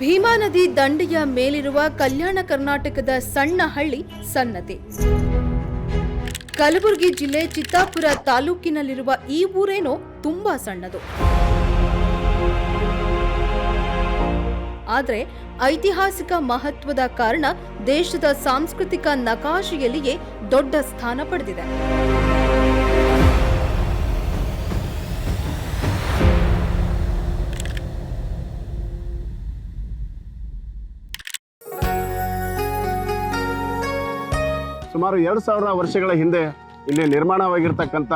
ನದಿ ದಂಡೆಯ ಮೇಲಿರುವ ಕಲ್ಯಾಣ ಕರ್ನಾಟಕದ ಸಣ್ಣ ಹಳ್ಳಿ ಸನ್ನತಿ ಕಲಬುರಗಿ ಜಿಲ್ಲೆ ಚಿತ್ತಾಪುರ ತಾಲೂಕಿನಲ್ಲಿರುವ ಈ ಊರೇನೋ ತುಂಬಾ ಸಣ್ಣದು. ಆದರೆ ಐತಿಹಾಸಿಕ ಮಹತ್ವದ ಕಾರಣ ದೇಶದ ಸಾಂಸ್ಕೃತಿಕ ನಕಾಶೆಯಲ್ಲಿಯೇ ದೊಡ್ಡ ಸ್ಥಾನ ಪಡೆದಿದೆ. ಸುಮಾರು ಎರಡು ಸಾವಿರ ವರ್ಷಗಳ ಹಿಂದೆ ಇಲ್ಲಿ ನಿರ್ಮಾಣವಾಗಿರ್ತಕ್ಕಂಥ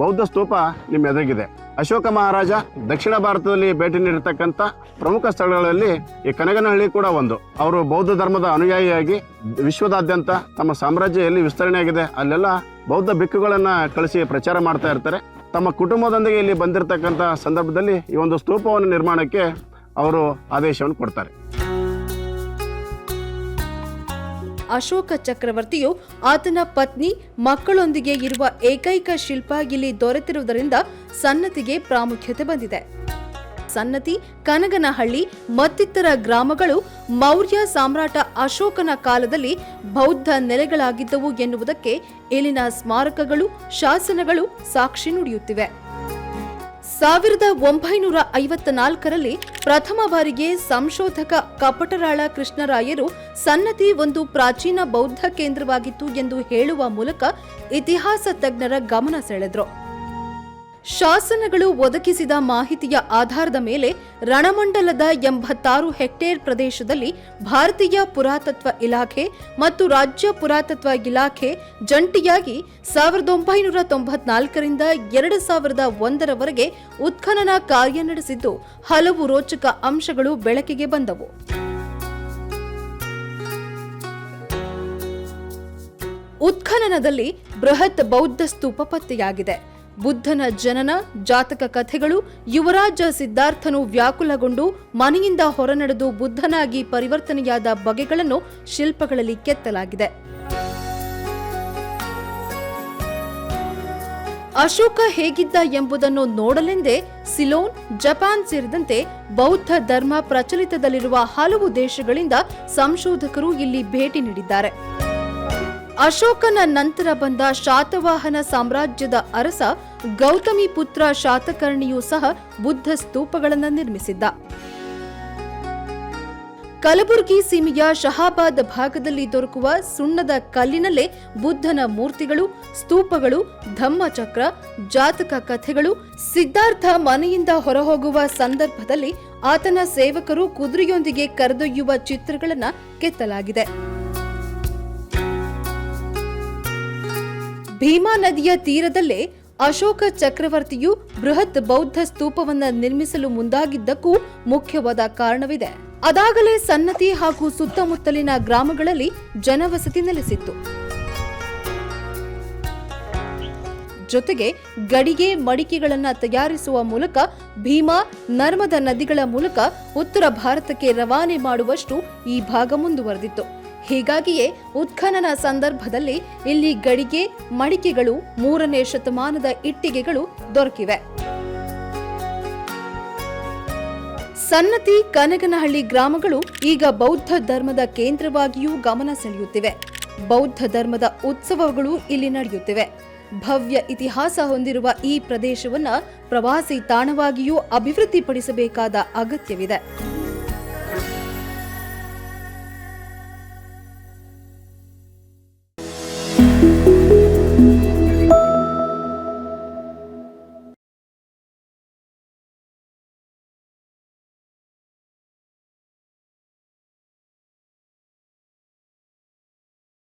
ಬೌದ್ಧ ಸ್ತೂಪ ನಿಮ್ಮ ಎದುರಿಗಿದೆ. ಅಶೋಕ ಮಹಾರಾಜ ದಕ್ಷಿಣ ಭಾರತದಲ್ಲಿ ಭೇಟಿ ನೀಡಿರ್ತಕ್ಕಂಥ ಪ್ರಮುಖ ಸ್ಥಳಗಳಲ್ಲಿ ಈ ಕನಗನಹಳ್ಳಿ ಕೂಡ ಒಂದು. ಅವರು ಬೌದ್ಧ ಧರ್ಮದ ಅನುಯಾಯಿಯಾಗಿ ವಿಶ್ವದಾದ್ಯಂತ ತಮ್ಮ ಸಾಮ್ರಾಜ್ಯ ಎಲ್ಲಿ ವಿಸ್ತರಣೆಯಾಗಿದೆ. ಅಲ್ಲೆಲ್ಲ ಬೌದ್ಧ ಬಿಕ್ಕುಗಳನ್ನು ಕಳಿಸಿ ಪ್ರಚಾರ ಮಾಡ್ತಾ ಇರ್ತಾರೆ. ತಮ್ಮ ಕುಟುಂಬದೊಂದಿಗೆ ಇಲ್ಲಿ ಬಂದಿರತಕ್ಕಂಥ ಸಂದರ್ಭದಲ್ಲಿ ಈ ಒಂದು ಸ್ತೂಪವನ್ನು ನಿರ್ಮಾಣಕ್ಕೆ ಅವರು ಆದೇಶವನ್ನು ಕೊಡ್ತಾರೆ. ಅಶೋಕ ಚಕ್ರವರ್ತಿಯು ಆತನ ಪತ್ನಿ, ಮಕ್ಕಳೊಂದಿಗೆ ಇರುವ ಏಕೈಕ ಶಿಲ್ಪ ದೊರೆತಿರುವುದರಿಂದ ಸನ್ನತಿಗೆ ಪ್ರಾಮುಖ್ಯತೆ ಬಂದಿದೆ. ಸನ್ನತಿ, ಕನಗನಹಳ್ಳಿ, ಮತ್ತಿತರ ಗ್ರಾಮಗಳು ಮೌರ್ಯ ಸಾಮ್ರಾಟ ಅಶೋಕನ ಕಾಲದಲ್ಲಿ ಬೌದ್ಧ ನೆಲೆಗಳಾಗಿದ್ದವು ಎನ್ನುವುದಕ್ಕೆ ಇಲ್ಲಿನ ಸ್ಮಾರಕಗಳು, ಶಾಸನಗಳು ಸಾಕ್ಷಿ ನುಡಿಯುತ್ತಿವೆ. ಸಾವಿರದ ಒಂಬೈನೂರ ಐವತ್ತ ನಾಲ್ಕರಲ್ಲಿ ಪ್ರಥಮ ಬಾರಿಗೆ ಸಂಶೋಧಕ ಕಪಟರಾಳ ಕೃಷ್ಣರಾಯರು ಸನ್ನತಿ ಒಂದು ಪ್ರಾಚೀನ ಬೌದ್ಧ ಕೇಂದ್ರವಾಗಿತ್ತು ಎಂದು ಹೇಳುವ ಮೂಲಕ ಇತಿಹಾಸ ತಜ್ಞರ ಗಮನ ಸೆಳೆದ್ರು. ಶಾಸನಗಳು ಒದಗಿಸಿದ ಮಾಹಿತಿಯ ಆಧಾರದ ಮೇಲೆ ರಣಮಂಡಲದ ಎಂಬತ್ತಾರು ಹೆಕ್ಟೇರ್ ಪ್ರದೇಶದಲ್ಲಿ ಭಾರತೀಯ ಪುರಾತತ್ವ ಇಲಾಖೆ ಮತ್ತು ರಾಜ್ಯ ಪುರಾತತ್ವ ಇಲಾಖೆ ಜಂಟಿಯಾಗಿ ಸಾವಿರದ ಒಂಬೈನೂರ ತೊಂಬತ್ನಾಲ್ಕರಿಂದ ಎರಡು ಸಾವಿರದ ಒಂದರವರೆಗೆ ಉತ್ಖನನ ಕಾರ್ಯ ನಡೆಸಿದ್ದು ಹಲವು ರೋಚಕ ಅಂಶಗಳು ಬೆಳಕಿಗೆ ಬಂದವು. ಉತ್ಖನನದಲ್ಲಿ ಬೃಹತ್ ಬೌದ್ಧ ಸ್ತೂಪ ಪತ್ತೆಯಾಗಿದೆ. ಬುದ್ಧನ ಜನನ, ಜಾತಕ ಕಥೆಗಳು, ಯುವರಾಜ ಸಿದ್ಧಾರ್ಥನು ವ್ಯಾಕುಲಗೊಂಡು ಮನೆಯಿಂದ ಹೊರನಡೆದು ಬುದ್ಧನಾಗಿ ಪರಿವರ್ತನೆಯಾದ ಬಗೆಗಳನ್ನು ಶಿಲ್ಪಗಳಲ್ಲಿ ಕೆತ್ತಲಾಗಿದೆ. ಅಶೋಕ ಹೇಗಿದ್ದ ಎಂಬುದನ್ನು ನೋಡಲೆಂದೇ ಸಿಲೋನ್, ಜಪಾನ್ ಸೇರಿದಂತೆ ಬೌದ್ಧ ಧರ್ಮ ಪ್ರಚಲಿತದಲ್ಲಿರುವ ಹಲವು ದೇಶಗಳಿಂದ ಸಂಶೋಧಕರು ಇಲ್ಲಿ ಭೇಟಿ ನೀಡಿದ್ದಾರೆ. ಅಶೋಕನ ನಂತರ ಬಂದ ಶಾತವಾಹನ ಸಾಮ್ರಾಜ್ಯದ ಅರಸ ಗೌತಮಿ ಪುತ್ರ ಶಾತಕರ್ಣಿಯೂ ಸಹ ಬುದ್ಧ ಸ್ತೂಪಗಳನ್ನು ನಿರ್ಮಿಸಿದ್ದ. ಕಲಬುರಗಿ ಸೀಮೆಯ ಶಹಾಬಾದ್ ಭಾಗದಲ್ಲಿ ದೊರಕುವ ಸುಣ್ಣದ ಕಲ್ಲಿನಲ್ಲೇ ಬುದ್ಧನ ಮೂರ್ತಿಗಳು, ಸ್ತೂಪಗಳು ಧಮ್ಮಚಕ್ರ ಜಾತಕ ಕಥೆಗಳು ಸಿದ್ಧಾರ್ಥ ಮನೆಯಿಂದ ಹೊರಹೋಗುವ ಸಂದರ್ಭದಲ್ಲಿ ಆತನ ಸೇವಕರು ಕುದುರೆಯೊಂದಿಗೆ ಕರೆದೊಯ್ಯುವ ಚಿತ್ರಗಳನ್ನು ಕೆತ್ತಲಾಗಿದೆ. ಭೀಮಾ ನದಿಯ ತೀರದಲ್ಲೇ ಅಶೋಕ ಚಕ್ರವರ್ತಿಯು ಬೃಹತ್ ಬೌದ್ಧ ಸ್ತೂಪವನ್ನು ನಿರ್ಮಿಸಲು ಮುಂದಾಗಿದ್ದಕ್ಕೂ ಮುಖ್ಯವಾದ ಕಾರಣವಿದೆ. ಅದಾಗಲೇ ಸನ್ನತಿ ಹಾಗೂ ಸುತ್ತಮುತ್ತಲಿನ ಗ್ರಾಮಗಳಲ್ಲಿ ಜನವಸತಿ ನೆಲೆಸಿತ್ತು. ಜೊತೆಗೆ ಗಡಿಗೆ ಮಡಿಕೆಗಳನ್ನು ತಯಾರಿಸುವ ಮೂಲಕ ಭೀಮಾ ನರ್ಮದ ನದಿಗಳ ಮೂಲಕ ಉತ್ತರ ಭಾರತಕ್ಕೆ ರವಾನೆ ಮಾಡುವಷ್ಟು ಈ ಭಾಗ ಮುಂದುವರೆದಿತ್ತು. ಹೀಗಾಗಿಯೇ ಉತ್ಖನನ ಸಂದರ್ಭದಲ್ಲಿ ಇಲ್ಲಿ ಗಡಿಗೆ, ಮಡಿಕೆಗಳು ಮೂರನೇ ಶತಮಾನದ ಇಟ್ಟಿಗೆಗಳು ದೊರಕಿವೆ. ಸನ್ನತಿ ಕನಗನಹಳ್ಳಿ ಗ್ರಾಮಗಳು ಈಗ ಬೌದ್ಧ ಧರ್ಮದ ಕೇಂದ್ರವಾಗಿಯೂ ಗಮನ ಸೆಳೆಯುತ್ತಿವೆ. ಬೌದ್ಧ ಧರ್ಮದ ಉತ್ಸವಗಳು ಇಲ್ಲಿ ನಡೆಯುತ್ತಿವೆ. ಭವ್ಯ ಇತಿಹಾಸ ಹೊಂದಿರುವ ಈ ಪ್ರದೇಶವನ್ನು ಪ್ರವಾಸಿ ತಾಣವಾಗಿಯೂ ಅಭಿವೃದ್ಧಿಪಡಿಸಬೇಕಾದ ಅಗತ್ಯವಿದೆ.